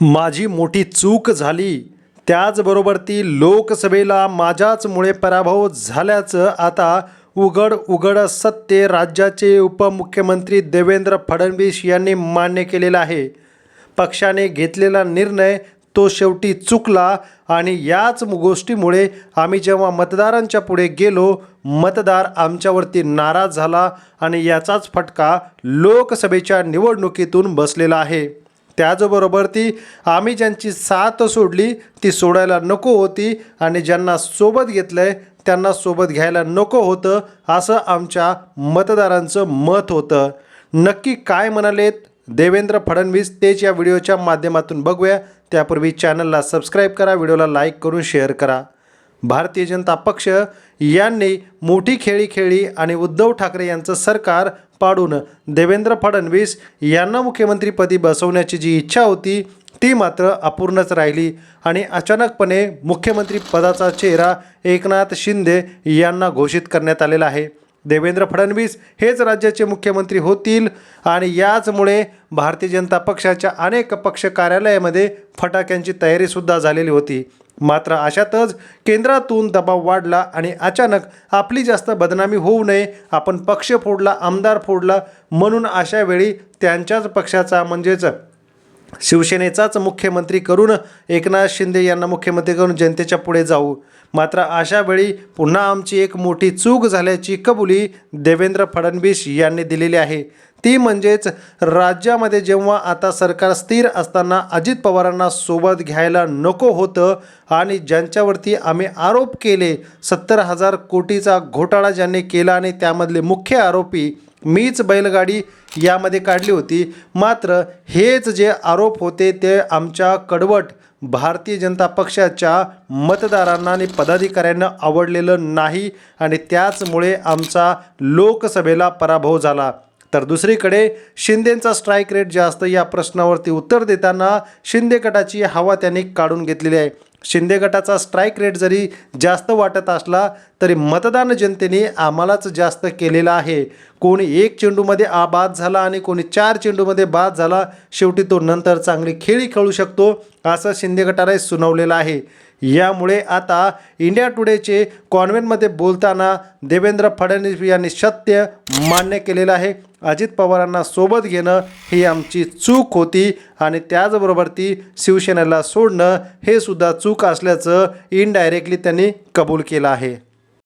माझी मोठी चूक झाली. त्याचबरोबर ती लोकसभेला माझ्याचमुळे पराभव झाल्याचं आता उघड उघड सत्य राज्याचे उपमुख्यमंत्री देवेंद्र फडणवीस यांनी मान्य केलेलं आहे. पक्षाने घेतलेला निर्णय तो शेवटी चुकला आणि याच गोष्टीमुळे आम्ही जेव्हा मतदारांच्या पुढे गेलो मतदार आमच्यावरती नाराज झाला आणि याचाच फटका लोकसभेच्या निवडणुकीतून बसलेला आहे. त्याचबरोबर ती आम्ही ज्यांची साथ सोडली ती सोडायला नको होती आणि ज्यांना सोबत घेतलं आहे त्यांना सोबत घ्यायला नको होतं असं आमच्या मतदारांचं मत होतं. नक्की काय म्हणालेत? देवेंद्र फडणवीस तेच या व्हिडिओच्या माध्यमातून बघूया. त्यापूर्वी चॅनलला सबस्क्राईब करा व्हिडिओला लाईक करून शेअर करा. भारतीय जनता पक्ष यांनी मोठी खेळी खेळली आणि उद्धव ठाकरे यांचं सरकार पाडून देवेंद्र फडणवीस यांना मुख्यमंत्रीपदी बसवण्याची जी इच्छा होती ती मात्र अपूर्णच राहिली आणि अचानकपणे मुख्यमंत्री पदाचा चेहरा एकनाथ शिंदे यांना घोषित करण्यात आलेला आहे. देवेंद्र फडणवीस हेच राज्याचे मुख्यमंत्री होतील आणि याचमुळे भारतीय जनता पक्षाच्या अनेक पक्ष कार्यालयामध्ये फटाक्यांची तयारीसुद्धा झालेली होती. मात्र अशातच केंद्रातून दबाव वाढला आणि अचानक आपली जास्त बदनामी होऊ नये आपण पक्ष फोडला आमदार फोडला म्हणून अशा वेळी त्यांच्याच पक्षाचा म्हणजेच शिवसेनेचाच मुख्यमंत्री करून एकनाथ शिंदे यांना मुख्यमंत्री करून जनतेच्या पुढे जाऊ. मात्र अशा वेळी पुन्हा आमची एक मोठी चूक झाल्याची कबुली देवेंद्र फडणवीस यांनी दिलेली आहे. ती म्हणजेच राज्यामध्ये जेव्हा आता सरकार स्थिर असताना अजित पवारांना सोबत घ्यायला नको होतं आणि ज्यांच्यावरती आम्ही आरोप केले सत्तर हजार कोटीचा घोटाळा ज्यांनी केला आणि त्यामधले मुख्य आरोपी मीच बैलगाडी यामध्ये काढली होती. मात्र हेच जे आरोप होते ते आमच्या कडवट भारतीय जनता पक्षाच्या मतदारांना आणि पदाधिकाऱ्यांना आवडलेलं नाही आणि त्याचमुळे आमचा लोकसभेला पराभव झाला. तर दुसरीकडे शिंदेंचा स्ट्राईक रेट जास्त या प्रश्नावरती उत्तर देताना शिंदे गटाची हवा त्यांनी काढून घेतलेली आहे. शिंदे गटाचा स्ट्राईक रेट जरी जास्त वाटत असला तरी मतदान जनतेने आम्हालाच जास्त केलेला आहे. कोणी एक चेंडूमध्ये आ बाद झाला आणि कोणी चार चेंडूमध्ये बाद झाला शेवटी तो नंतर चांगली खेळी खेळू शकतो असं शिंदे गटाने सुनावलेलं आहे. यामुळे आता इंडिया टुडेचे कॉन्व्हेंटमध्ये बोलताना देवेंद्र फडणवीस यांनी सत्य मान्य केलेलं आहे. अजित पवारांना सोबत घेणं ही आमची चूक होती आणि त्याचबरोबर ती शिवसेनेला सोडणं हे सुद्धा चूक असल्याचं इनडायरेक्टली त्यांनी कबूल केलं आहे.